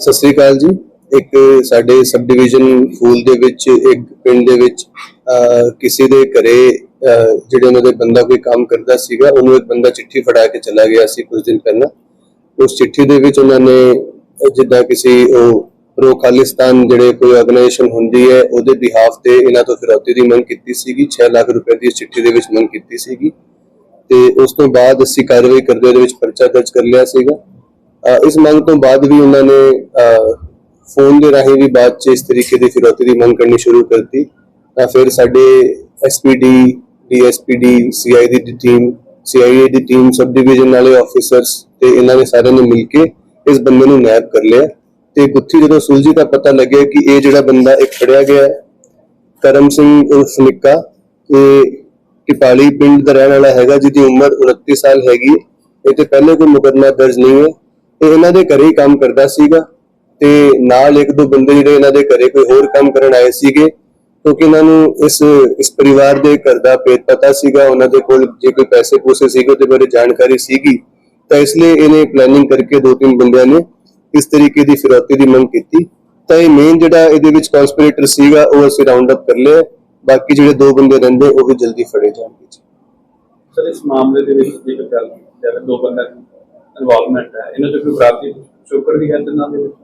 ਸਤਿ ਸ੍ਰੀ ਅਕਾਲ ਜੀ। ਇੱਕ ਸਾਡੇ ਸਬ ਡਿਵੀਜ਼ਨ ਫੂਲ ਦੇ ਵਿੱਚ, ਇੱਕ ਪਿੰਡ ਦੇ ਵਿੱਚ ਕਿਸੇ ਦੇ ਘਰੇ ਜਿਹੜੇ ਉਹਨਾਂ ਦੇ ਬੰਦਾ ਕੋਈ ਕੰਮ ਕਰਦਾ ਸੀਗਾ, ਉਹਨੂੰ ਇੱਕ ਬੰਦਾ ਚਿੱਠੀ ਫੜਾ ਕੇ ਚਲਾ ਗਿਆ ਸੀ ਕੁਝ ਦਿਨ ਪਹਿਲਾਂ। ਉਸ ਚਿੱਠੀ ਦੇ ਵਿੱਚ ਉਹਨਾਂ ਨੇ ਜਿੱਦਾਂ ਕਿਸੇ ਉਹ ਪ੍ਰੋ ਖਾਲਿਸਤਾਨ ਜਿਹੜੇ ਕੋਈ ਆਰਗੇਨਾਈਜੇਸ਼ਨ ਹੁੰਦੀ ਹੈ, ਉਹਦੇ ਬਿਹਾਫ ਤੇ ਇਹਨਾਂ ਤੋਂ ਫਿਰੌਤੀ ਦੀ ਮੰਗ ਕੀਤੀ ਸੀਗੀ 6 ਲੱਖ ਰੁਪਏ ਦੀ ਇਸ ਚਿੱਠੀ ਦੇ ਵਿੱਚ ਮੰਗ ਕੀਤੀ ਸੀਗੀ। ਤੇ ਉਸ ਤੋਂ ਬਾਅਦ ਅਸੀਂ ਕਾਰਵਾਈ ਕਰਦੇ, ਉਹਦੇ ਵਿੱਚ ਪਰਚਾ ਦਰਜ ਕਰ ਲਿਆ ਸੀਗਾ। ਇਸ ਮੰਗ ਤੋਂ ਬਾਅਦ ਵੀ ਉਹਨਾਂ ਨੇ ਫੋਨ ਦੇ ਰਾਹੀਂ ਵੀ ਬਾਅਦ ਚ ਇਸ ਤਰੀਕੇ ਦੀ ਫਿਰੌਤੀ ਦੀ ਮੰਗ ਕਰਨੀ ਸ਼ੁਰੂ ਕਰਤੀ। ਤਾਂ ਫਿਰ ਸਾਡੇ ਐਸਪੀਡੀ ਡੀਐਸਪੀਡੀ ਸੀਆਈਡੀ ਦੀ ਟੀਮ ਸੀਆਈਏ ਦੀ ਟੀਮ ਸਬ ਡਿਵੀਜ਼ਨ ਵਾਲੇ ਆਫੀਸਰਸ ਤੇ ਇਹਨਾਂ ਨੇ ਸਾਰਿਆਂ ਨੇ ਮਿਲ ਕੇ ਇਸ ਬੰਦੇ ਨੂੰ ਨੈਪ ਕਰ ਲਿਆ। ਤੇ ਗੁੱਥੀ ਜਦੋਂ ਸੁਲਝੀ ਤਾਂ ਪਤਾ ਲੱਗਿਆ ਕਿ ਇਹ ਜਿਹੜਾ ਬੰਦਾ ਇੱਕ ਫੜਿਆ ਗਿਆ ਹੈ, ਕਰਮ ਸਿੰਘ ਉਰਫ ਨਿੱਕਾ, ਇਹ ਟਿਪਾਲੀ ਪਿੰਡ ਦਾ ਰਹਿਣ ਵਾਲਾ ਹੈਗਾ, ਜਿਹਦੀ ਉਮਰ 29 ਸਾਲ ਹੈਗੀ ਇਹ ਤੇ ਪਹਿਲੇ ਕੋਈ ਮੁਕੱਦਮਾ ਦਰਜ ਨਹੀਂ ਹੈ। ਇਹ ਇਹਨਾਂ ਦੇ ਘਰੇ ਹੀ ਕੰਮ ਕਰਦਾ ਸੀਗਾ ਤੇ ਨਾਲ ਇੱਕ ਦੋ ਬੰਦੇ ਜਿਹੜੇ ਇਹਨਾਂ ਦੇ ਘਰੇ ਕੋਈ ਹੋਰ ਕੰਮ ਕਰਨ ਆਏ ਸੀਗੇ, ਕਿਉਂਕਿ ਇਹਨਾਂ ਨੂੰ ਇਸ ਇਸ ਪਰਿਵਾਰ ਦੇ ਘਰ ਦਾ ਪੇਤ ਪਤਾ ਸੀਗਾ, ਉਹਨਾਂ ਦੇ ਕੋਲ ਜੇ ਕੋਈ ਪੈਸੇ ਪੂਸੇ ਸੀਗੇ ਉਹਦੇ ਬਾਰੇ ਜਾਣਕਾਰੀ ਸੀਗੀ, ਤਾਂ ਇਸ ਲਈ ਇਹਨੇ ਪਲੈਨਿੰਗ ਕਰਕੇ ਦੋ ਤਿੰਨ ਬੰਦਿਆਂ ਨੇ ਇਸ ਤਰੀਕੇ ਦੀ ਫਿਰੌਤੀ ਦੀ ਮੰਗ ਕੀਤੀ। ਤਾਂ ਇਹ ਮੇਨ ਜਿਹੜਾ ਇਹਦੇ ਵਿੱਚ ਕਨਸਪੀਰੇਟਰ ਸੀਗਾ, ਉਹ ਅਸੀਂ ਰਾਉਂਡ ਅਪ ਕਰ ਲਿਆ, ਬਾਕੀ ਜਿਹੜੇ ਦੋ ਬੰਦੇ ਰਹਿੰਦੇ, ਉਹ ਵੀ ਜਲਦੀ ਫੜੇ ਜਾਣਗੇ ਸਰ, ਇਸ ਮਾਮਲੇ ਦੇ ਵਿੱਚ ਜੇਕਰ ਗੱਲ ਕੀਤੀ ਦੋ ਬੰਦਿਆਂ ਇਨਵੋਲਵਮੈਂਟ ਹੈ? ਇਹਨਾਂ ਤੋਂ ਕੋਈ ਬਰਾਬਰੀ ਚੋਕਰ ਵੀ ਹੈ ਤਿੰਨਾਂ ਦੇ ਵਿੱਚ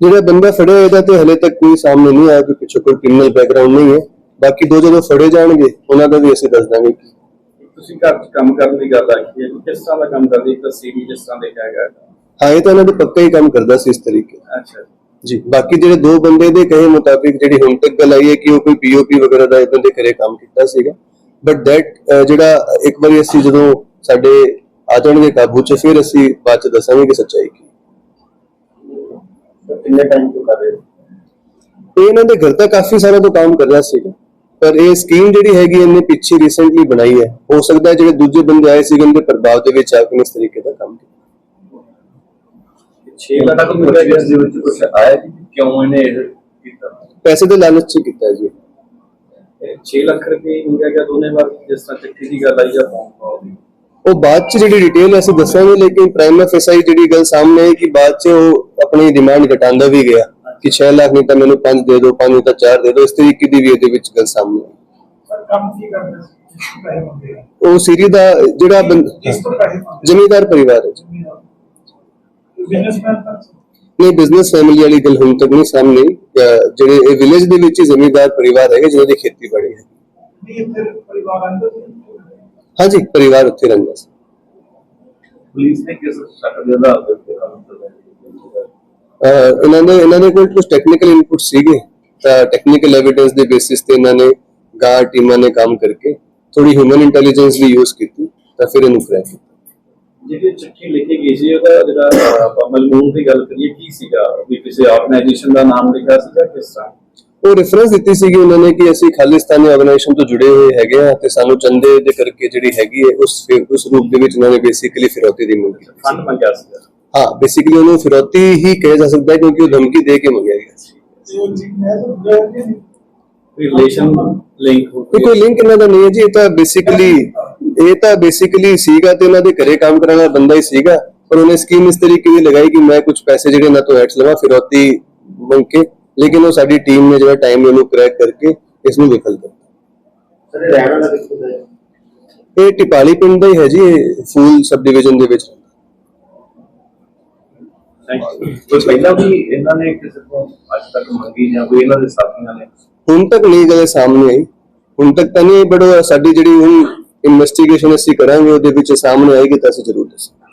ਜਿਹੜਾ ਬੰਦਾ ਫੜਿਆ ਇਹਦਾ ਤੇ ਹਲੇ ਤੱਕ ਕੋਈ ਸਾਹਮਣੇ ਨਹੀਂ ਆਇਆ ਕਿ ਪਿੱਛੇ ਕੋਈ ਕ੍ਰਿਮੀਨਲ ਬੈਕਗ੍ਰਾਉਂਡ ਨਹੀਂ ਹੈ। ਬਾਕੀ ਦੋ ਜਦੋਂ ਫੜੇ ਜਾਣਗੇ ਉਹਨਾਂ ਦਾ ਵੀ ਅਸੀਂ ਦੱਸ ਦਾਂਗੇ ਕਿ ਤੁਸੀਂ ਘਰ 'ਚ ਕੰਮ ਕਰਨ ਦੀ ਗੱਲ ਆਖੀ ਹੈ ਕਿਸ ਤਰ੍ਹਾਂ ਦਾ ਕੰਮ ਕਰਦੇ ਇੱਕ ਤਾਂ ਸੀਵੀ ਜਿਸ ਤਰ੍ਹਾਂ ਦੇਖਿਆ ਹੈਗਾ ਹਾਂ ਇਹ ਤਾਂ ਇਹਨਾਂ ਦੇ ਪੱਕਾ ਹੀ ਕੰਮ ਕਰਦਾ ਸੀ ਇਸ ਤਰੀਕੇ ਅੱਛਾ। ਜੀ ਬਾਕੀ ਜਿਹੜੇ ਦੋ ਬੰਦੇ ਦੇ ਕਹੇ ਮੁਤਾਬਿਕ ਜਿਹੜੀ ਹੁਣ ਤੱਕ ਗੱਲ ਆਈ ਹੈ ਕਿ ਉਹ ਕੋਈ ਪੀਓਪੀ ਵਗੈਰਾ ਦਾ ਇਦਾਂ ਦੇ ਘਰੇ ਕੰਮ ਕੀਤਾ ਸੀਗਾ। ਬਟ ਦੈਟ ਜਿਹੜਾ ਇੱਕ ਵਾਰੀ ਅਸੀਂ ਜਦੋਂ ਸਾਡੇ ਆ ਜਾਣਗੇ ਕਾਬੂ ਚ ਫਿਰ ਅਸੀਂ ਬਾਅਦ ਚ ਦੱਸਾਂਗੇ ਕਿ ਸੱਚਾਈ ਕੀ। ਕਿੰਨੇ ਟਾਈਮ ਤੋਂ ਕਰ ਰਹੇ ਹੋ? ਇਹ ਇਹਨਾਂ ਦੇ ਘਰ ਤਾਂ ਕਾਫੀ ਸਾਰਾ ਤੋਂ ਕੰਮ ਕਰ ਰਿਹਾ ਸੀਗਾ। ਪਰ ਇਹ ਸਕੀਮ ਜਿਹੜੀ ਹੈਗੀ ਇਹਨੇ ਪਿੱਛੇ ਰੀਸੈਂਟਲੀ ਬਣਾਈ ਹੈ। ਹੋ ਸਕਦਾ ਹੈ ਜਿਹੜੇ ਦੂਜੇ ਬੰਦੇ ਆਏ ਸੀਗੇ ਉਹਦੇ ਪ੍ਰਭਾਵ ਦੇ ਵਿੱਚ ਆ ਕੇ ਇਸ ਤਰੀਕੇ ਦਾ ਕੰਮ ਕੀਤਾ। 6 ਲੱਖ ਰੁਪਏ ਦੇ ਵਿੱਚ ਕੁਝ ਆਇਆ ਜੀ ਕਿ ਕਿਉਂ ਇਹਨੇ ਇਹ ਕੀਤਾ? ਪੈਸੇ ਦੇ ਲਾਲਚ ਚ ਕੀਤਾ ਹੈ ਜੀ 6 ਲੱਖ ਰੁਪਏ ਮੰਗਿਆ ਗਿਆ ਦੋਨੇ ਵਾਰ ਜਿਸ ਤਰ੍ਹਾਂ ਚਿੱਠੀ ਦੀ ਗੱਲ ਆਈ ਜਾਂ ਫੋਨ ਕਾਲ ਦੀ। ਉਹ ਬਾਅਦ ਚ ਜਿਹੜੀ ਡਿਟੇਲ ਅਸੀਂ ਦੱਸਾਂਗੇ ਲੇਕਿਨ ਪ੍ਰਾਈਮ ਐਫਐਸਆਈ ਜਿਹੜੀ ਗੱਲ ਸਾਹਮਣੇ ਹੈ ਕਿ ਬਾਅਦ ਚ ਉਹ ਆਪਣੀ ਡਿਮਾਂਡ ਘਟਾਉਂਦਾ ਵੀ ਗਿਆ ਕਿ 6 ਲੱਖ ਨਹੀਂ ਤਾਂ ਮੈਨੂੰ 5 ਦੇ ਦਿਓ 5 ਨਹੀਂ ਤਾਂ 4 ਦੇ ਦਿਓ ਇਸ ਤਰੀਕੇ ਦੀ ਵੀ ਇਹਦੇ ਵਿੱਚ ਗੱਲ ਸਾਹਮਣੇ ਹੈ ਪਰ ਕੰਮ ਕੀ ਕਰਦੇ ਸੀ? ਪੈਸੇ ਮੰਗਦੇ ਆ? ਉਹ ਸੀਰੀ ਦਾ ਜਿਹੜਾ ਜ਼ਮੀਂਦਾਰ ਪਰਿਵਾਰ ਹੈ ਨਹੀਂ? ਬਿਜ਼ਨਸ ਫੈਮਿਲੀ ਵਾਲੀ ਗੱਲ ਹੁਣ ਤੱਕ ਨਹੀਂ ਸਾਹਮਣੇ ਆਈ। ਜਿਹੜੇ ਇਹ ਵਿਲੇਜ ਦੇ ਵਿੱਚ ਜ਼ਮੀਂਦਾਰ ਪਰਿਵਾਰ ਹੈਗੇ ਜਿਹਨਾਂ ਦੀ ਖੇਤੀਬਾੜੀ ਹੈ। ਹਾਂਜੀ ਪਰਿਵਾਰ ਉੱਥੇ ਰਹਿੰਦਾ ਸੀ। ਪੁਲਿਸ ਨੇ ਕਿਸ ਸ਼ੱਕ ਦੇ ਆਧਾਰ ਦੇ ਉੱਤੇ ਕੰਮ ਕਰਵਾਇਆ ਅਹ ਇਹਨਾਂ ਦੇ ਇਹਨਾਂ ਦੇ ਕੋਲ ਕੁਝ ਟੈਕਨੀਕਲ ਇਨਪੁਟ ਸੀਗੇ। ਤਾਂ ਟੈਕਨੀਕਲ ਐਵੀਡੈਂਸ ਦੇ ਬੇਸਿਸ ਤੇ ਇਹਨਾਂ ਨੇ ਗਾਰ ਟੀਮਾਂ ਨੇ ਕੰਮ ਕਰਕੇ ਥੋੜੀ ਹਿਊਮਨ ਇੰਟੈਲੀਜੈਂਸ ਵੀ ਯੂਜ਼ ਕੀਤੀ ਤਾਂ ਫਿਰ ਇਹਨੂੰ ਕ੍ਰੈਕ ਕੀਤਾ ਜਿਹੜੀ ਚਿੱਠੀ ਲਿਖੀ ਗਈ ਸੀ ਉਹਦਾ ਜਿਹੜਾ ਆਪਾਂ ਮਜ਼ਮੂਨ ਦੀ ਗੱਲ ਕਰੀਏ ਕੀ ਸੀਗਾ? ਵੀ ਕਿਸੇ ਆਰਗੇਨਾਈਜੇਸ਼ਨ ਦਾ ਨਾਮ ਲਿਖਿਆ ਸੀਗਾ ਕਿਸ ਤਰ੍ਹਾਂ? ਉਹ ਰੈਫਰੈਂਸ ਦਿੱਤੀ ਸੀਗੀ ਉਹਨਾਂ ਨੇ ਕਿ ਅਸੀਂ ਖਾਲਿਸਤਾਨੀ ਆਰਗੇਨਾਈਜੇਸ਼ਨ ਤੋਂ ਜੁੜੇ ਹੋਏ ਹੈਗੇ ਆ ਤੇ ਸਾਨੂੰ ਚੰਦੇ ਦੇ ਕਰਕੇ ਜਿਹੜੀ ਹੈਗੀ ਹੈ ਉਸ ਉਸ ਰੂਪ ਦੇ ਵਿੱਚ ਉਹਨਾਂ ਨੇ ਬੇਸਿਕਲੀ ਫਿਰੌਤੀ ਦੀ ਮੰਗ ਕੀਤੀ। ਫੰਡ ਮੰਗਿਆ ਹਾਂ ਬੇਸਿਕਲੀ ਉਹਨੂੰ ਫਿਰੌਤੀ ਹੀ ਕਿਹਾ ਜਾ ਸਕਦਾ ਹੈ ਕਿਉਂਕਿ ਉਹ ਧਮਕੀ ਦੇ ਕੇ ਮੰਗਿਆ ਗਿਆ ਸੀ। ਰਿਲੇਸ਼ਨ ਲਿੰਕ ਕੋਈ ਲਿੰਕ ਇਹਨਾਂ ਦਾ ਨਹੀਂ ਹੈ ਜੀ ਇਹ ਤਾਂ ਬੇਸਿਕਲੀ ਇਹ ਤਾਂ ਬੇਸਿਕਲੀ ਸੀਗਾ ਤੇ ਉਹਨਾਂ ਦੇ ਘਰੇ ਕੰਮ ਕਰਨ ਵਾਲਾ ਬੰਦਾ ਹੀ ਸੀਗਾ ਪਰ ਉਹਨੇ ਸਕੀਮ ਇਸ ਤਰੀਕੇ ਦੀ ਲਗਾਈ ਕਿ ਮੈਂ ਕੁਝ ਪੈਸੇ ਜਿਹੜੇ ਇਹਨਾਂ ਤੋਂ ਐਡਸ ਲਵਾਂ ਫਿਰੌਤੀ ਮੰਗ ਕੇ ਲੇਕਿਨ ਉਹ ਸਾਡੀ ਟੀਮ ਨੇ ਜਿਹੜਾ ਟਾਈਮ ਉਹਨੂੰ ਕਰੈਕ ਕਰਕੇ ਇਸ ਨੂੰ ਵਿਖਲ ਦਿੱਤਾ। ਸਰ ਰਹਿਣਾ ਦਾ ਕਿੱਥੋਂ ਦਾ ਹੈ? ਇਹ ਟਿਪਾਲੀ ਪਿੰਡ ਦਾ ਹੀ ਹੈ ਜੀ ਇਹ ਫੂਲ ਸਬ ਡਿਵੀਜ਼ਨ ਦੇ ਵਿੱਚ। ਕੋਈ ਪਹਿਲਾਂ ਵੀ ਇਹਨਾਂ ਨੇ ਕਿਸੇ ਤੋਂ ਅੱਜ ਤੱਕ ਮੰਗੀ ਜਾਂ ਕੋਈ ਇਹਨਾਂ ਦੇ ਸਾਥੀਆਂ ਨੇ? ਹੁਣ ਤੱਕ ਨਹੀਂ ਗੱਲ ਸਾਹਮਣੇ ਆਈ। ਹੁਣ ਤੱਕ ਤਾਂ ਨਹੀਂ ਬਟ ਸਾਡੀ ਜਿਹੜੀ ਹੁਣ ਇਨਵੈਸਟੀਗੇਸ਼ਨ ਅਸੀਂ ਕਰਾਂਗੇ ਉਹਦੇ ਵਿੱਚ ਸਾਹਮਣੇ ਆਏਗੀ ਤਾਂ ਅਸੀਂ ਜ਼ਰੂਰ ਦੱਸਾਂਗੇ।